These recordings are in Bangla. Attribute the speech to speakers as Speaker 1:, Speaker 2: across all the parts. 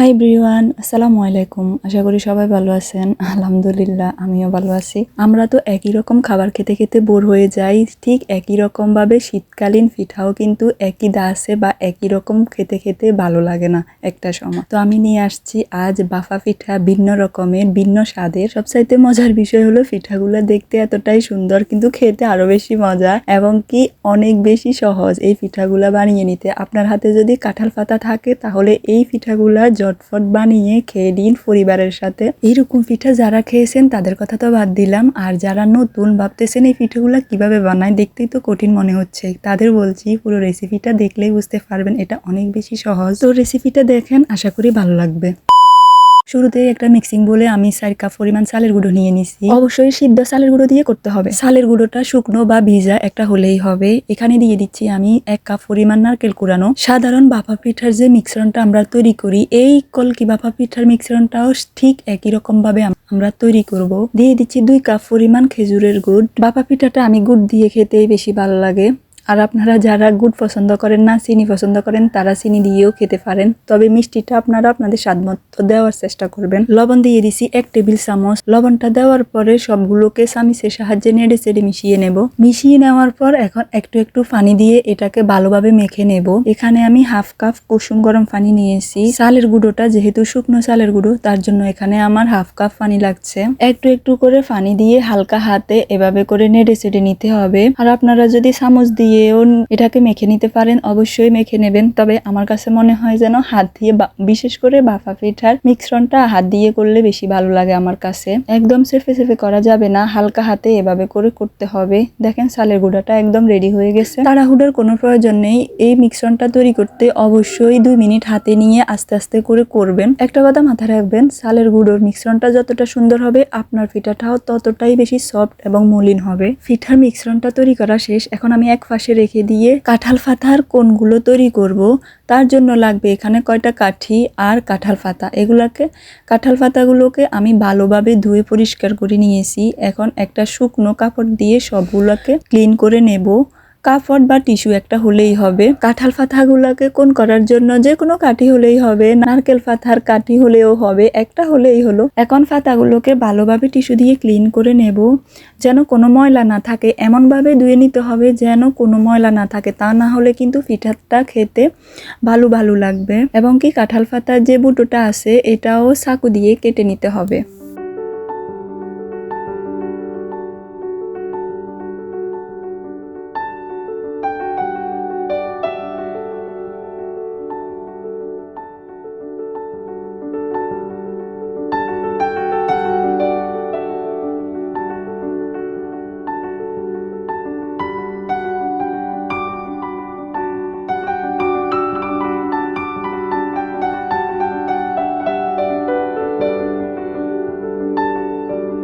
Speaker 1: হাই ব্রিওয়ান আসসালামু আলাইকুম। আশা করি সবাই ভালো আছেন। আলহামদুলিল্লাহ, আমিও ভালো আছি। আমরা তো একই রকম খাবার খেতে খেতে বোর হয়ে যাই। ঠিক একই রকম ভাবে শীতকালীন পিঠাও কিন্তু একই দাসে বা একই রকম খেতে খেতে ভালো লাগে না একটা সময়। তো আমি নিয়ে আসছি আজ বাফা পিঠা ভিন্ন রকমের, ভিন্ন স্বাদের। সবচাইতে মজার বিষয় হলো পিঠাগুলো দেখতে এতটাই সুন্দর, কিন্তু খেতে আরও বেশি মজা এবং কি অনেক বেশি সহজ এই পিঠাগুলা বানিয়ে নিতে। আপনার হাতে যদি কাঁঠাল পাতা থাকে, তাহলে এই পিঠাগুলা জটফট বানিয়ে খেয়ে দিন পরিবারের সাথে। এইরকম পিঠা যারা খেয়েছেন, তাদের কথা তো বাদ দিলাম। আর যারা নতুন ভাবতেছেন এই পিঠাগুলা কীভাবে বানায়, দেখতেই তো কঠিন মনে হচ্ছে। তাদের বলছি, পুরো রেসিপিটা দেখলেই বুঝতে পারবেন, এটা অনেক বেশি সহজ। তো রেসিপিটা দেখেন, আশা করি ভালো লাগবে। শুরুতেই একটা মিক্সিং বলে আমি চার কাপ পরিমাণ চালের গুঁড়ো নিয়ে নিছি। অবশ্যই সিদ্ধ চালের গুঁড়ো দিয়ে করতে হবে। চালের গুঁড়োটা শুকনো বা ভিজা একটা হলেই হবে। এখানে দিয়ে দিচ্ছি আমি এক কাপ পরিমাণ নারকেল কুড়ানো। সাধারণ বাফা পিঠার যে মিশ্রণটা আমরা তৈরি করি এই কলকি বাফা পিঠার মিশ্রণটাও ঠিক একই রকম ভাবে আমরা তৈরি করব। দিয়ে দিচ্ছি দুই কাপ পরিমাণ খেজুরের গুড়। বাফা পিঠাটা আমি গুড় দিয়ে খেতেই বেশি ভালো লাগে। আর আপনারা যারা গুড় পছন্দ করেন না, চিনি পছন্দ করেন, তারা চিনি দিয়েও খেতে পারেন। তবে মিষ্টিটা আপনারা আপনাদের স্বাদ মতো দেওয়ার চেষ্টা করবেন। লবণ দিয়ে দিছি এক টেবিল চামচ। লবণটা দেওয়ার পরে সবগুলোকে চামিচের সাহায্যে নেড়ে চেড়ে মিশিয়ে নেব। মিশিয়ে নেওয়ার পর এখন একটু একটু পানি দিয়ে এটাকে ভালোভাবে মেখে নেব। এখানে আমি হাফ কাপ কুসুম গরম পানি নিয়েছি। চালের গুঁড়োটা, যেহেতু শুকনো চালের গুঁড়ো, তার জন্য এখানে আমার হাফ কাপ পানি লাগছে। একটু একটু করে পানি দিয়ে হালকা হাতে এভাবে করে নেড়ে চেড়ে নিতে হবে। আর আপনারা যদি চামচ দিয়েও এটাকে মেখে নিতে পারেন, অবশ্যই মেখে নেবেন। তবে আমার কাছে মনে হয় যেন হাত দিয়ে বিশেষ করে বাফা পিঠার মিশ্রণটা হাত দিয়ে করলে বেশি ভালো লাগে আমার কাছে। একদম সেফে সেফে করা যাবে না, হালকা হাতে এভাবে করে করতে হবে। দেখেন চালের গুঁড়াটা একদম রেডি হয়ে গেছে। তাড়াহুড়োর কোনো প্রয়োজন নেই, এই মিশ্রণটা তৈরি করতে অবশ্যই দুই মিনিট হাতে নিয়ে আস্তে আস্তে করে করবেন। একটা কথা মাথায় রাখবেন, চালের গুঁড়োর মিশ্রণটা যতটা সুন্দর হবে, আপনার পিঠাটাও ততটাই বেশি সফট এবং মলিন হবে। পিঠার মিশ্রণটা তৈরি করা শেষ, এখন আমি এক পাশে রেখে দিয়ে কাঁঠাল ফাতার কোনগুলো তৈরি করব, তার জন্য লাগবে এখানে কয়টা কাঠি আর কাঁঠাল ফাতা এগুলাকে, কাঁঠাল ফাতাগুলোকে আমি ভালোভাবে ধুয়ে পরিষ্কার করে নিয়েছি। এখন একটা শুকনো কাপড় দিয়ে সবগুলোকে ক্লিন করে নেব। কাপড় বা টিস্যু একটা হলেই হবে। কাঁঠাল পাতাগুলোকে কোন করার জন্য? যে কোনো কাঠি হলেই হবে, নারকেল পাতার কাঠি হলেও হবে, একটা হলেই হলো। এখন পাতাগুলোকে ভালোভাবে টিস্যু দিয়ে ক্লিন করে নেব। যেন কোনো ময়লা না থাকে, এমনভাবে ধুয়ে নিতে হবে যেন কোনো ময়লা না থাকে। তা না হলে কিন্তু পিঠাটা খেতে ভালো ভালো লাগবে। এবং কি কাঁঠাল ফাতার যে বুটোটা আছে, এটাও চাকু দিয়ে কেটে নিতে হবে।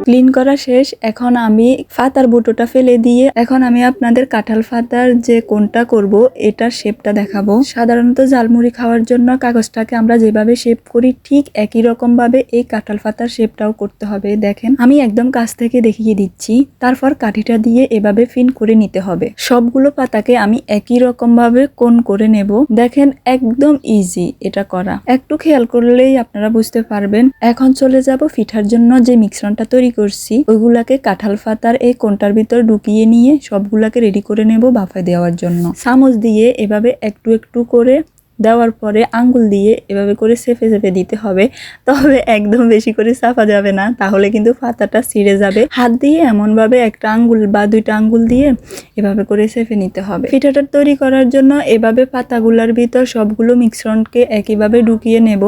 Speaker 1: ক্লিন করা শেষ, এখন আমি ফাতার বুটোটা ফেলে দিয়ে, এখন আমি আপনাদের কাঁঠাল ফাতার যে কোনটা করব এটার শেপটা দেখাবো। সাধারণত জালমুড়ি খাওয়ার জন্য কাগজটাকে আমরা যেভাবে শেপ করি, ঠিক একই রকম ভাবে এই কাঁঠাল ফাতার শেপটাও করতে হবে। দেখেন, আমি একদম কাছ থেকে দেখিয়ে দিচ্ছি। তারপর কাঠিটা দিয়ে এভাবে ফিন করে নিতে হবে। সবগুলো পাতাকে আমি একই রকম ভাবে কোন করে নেব। দেখেন, একদম ইজি এটা করা। একটু খেয়াল করলেই আপনারা বুঝতে পারবেন। এখন চলে যাব পিঠার জন্য যে মিশ্রণটা তৈরি করছি, ওইগুলাকে কাঁঠাল ফাতার এই কোনটার ভিতর ঢুকিয়ে নিয়ে সবগুলাকে রেডি করে নেব বাফায় দেওয়ার জন্য। চামচ দিয়ে এভাবে একটু একটু করে দেওয়ার পরে আঙ্গুল দিয়ে এভাবে করে সেফে সেফে দিতে হবে। তবে একদম বেশি করে সাফা যাবে না, তাহলে কিন্তু পাতাটা ছিঁড়ে যাবে। হাত দিয়ে এমনভাবে একটা আঙ্গুল বা দুইটা আঙ্গুল দিয়ে এভাবে করে সেফে নিতে হবে। পিঠাটা তৈরি করার জন্য এভাবে পাতাগুলার ভিতর সবগুলো মিশ্রণকে একইভাবে ঢুকিয়ে নেব।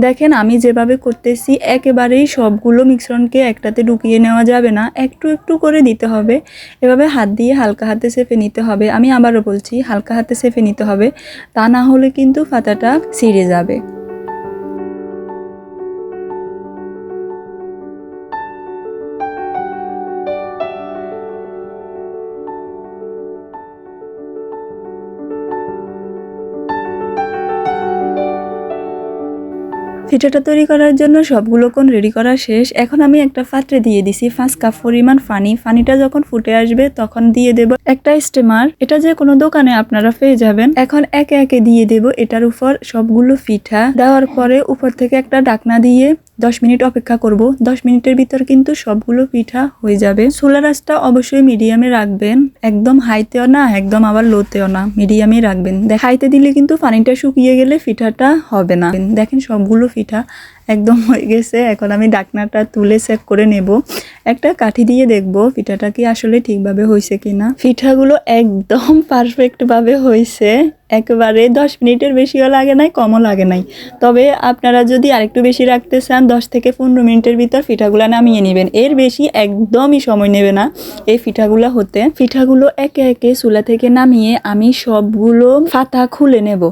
Speaker 1: দেখেন, আমি যেভাবে করতেছি, একেবারেই সবগুলো মিশ্রণকে একটাতে ঢুকিয়ে নেওয়া যাবে না। একটু একটু করে দিতে হবে। এভাবে হাত দিয়ে হালকা হাতে সেফে নিতে হবে। আমি আবারও বলছি, হালকা হাতে সেফে নিতে হবে। তা না হলে কিন্তু ফাতাটা ছিঁড়ে যাবে। পিঠাটা তৈরি করার জন্য সবগুলো কোন রেডি করা শেষ। এখন আমি একটা পাত্রে দিয়ে দিছি পাঁচ কাপ পরিমাণ ফানি ফানিটা যখন ফুটে আসবে, তখন দিয়ে দেব একটা স্টেমার এটা যে কোনো দোকানে আপনারা পেয়ে যাবেন। এখন একে একে দিয়ে দেব এটার উপর সবগুলো পিঠা। দেওয়ার পরে উপর থেকে একটা ডাকনা দিয়ে দশ মিনিট অপেক্ষা করব। দশ মিনিটের ভিতর কিন্তু সবগুলো পিঠা হয়ে যাবে। সোলার রাসটা অবশ্যই মিডিয়ামে রাখবেন। একদম হাইতেও না, একদম আবার লোতেও না। মিডিয়ামে রাখবেন। হাইতে দিলে কিন্তু পানিটা শুকিয়ে গেলে পিঠাটা হবে না। দেখেন সবগুলো পিঠা একদম হয়ে গেছে। এখন আমি ডাকনাটা তুলে চেক করে নেব। একটা কাঠি দিয়ে দেখব পিঠাটা কি আসলে ঠিকভাবে হয়েছে কিনা। পিঠাগুলো একদম পারফেক্টভাবে হয়েছে। একেবারে দশ মিনিটের বেশিও লাগে নাই, কমও লাগে নাই। তবে আপনারা যদি আরেকটু বেশি রাখতে চান, দশ থেকে পনেরো মিনিটের ভিতর পিঠাগুলো নামিয়ে নেবেন। এর বেশি একদমই সময় নেবে না এই পিঠাগুলো হতে। পিঠাগুলো একে একে চুলা থেকে নামিয়ে আমি সবগুলো ফাতা খুলে নেব।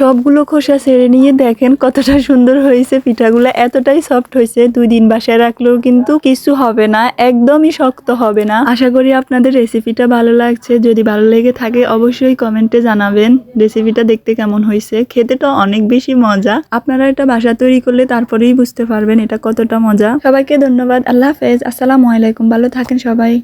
Speaker 1: সবগুলো খোসা ছেড়ে নিয়ে দেখেন কতটা সুন্দর হয়েছে পিঠাগুলো। এতটাই সফট হয়েছে, দুই দিন বাসায় রাখলেও কিন্তু কিছু হবে না, একদমই শক্ত হবে না। আশা করি আপনাদের রেসিপিটা ভালো লাগছে। যদি ভালো লেগে থাকে, অবশ্যই কমেন্টে জানাবেন রেসিপিটা দেখতে কেমন হয়েছে। খেতে তো অনেক বেশি মজা। আপনারা এটা বাসা তৈরি করলে তারপরেই বুঝতে পারবেন এটা কতটা মজা। সবাইকে ধন্যবাদ। আল্লাহ হাফেজ। আসসালামু আলাইকুম। ভালো থাকেন সবাই।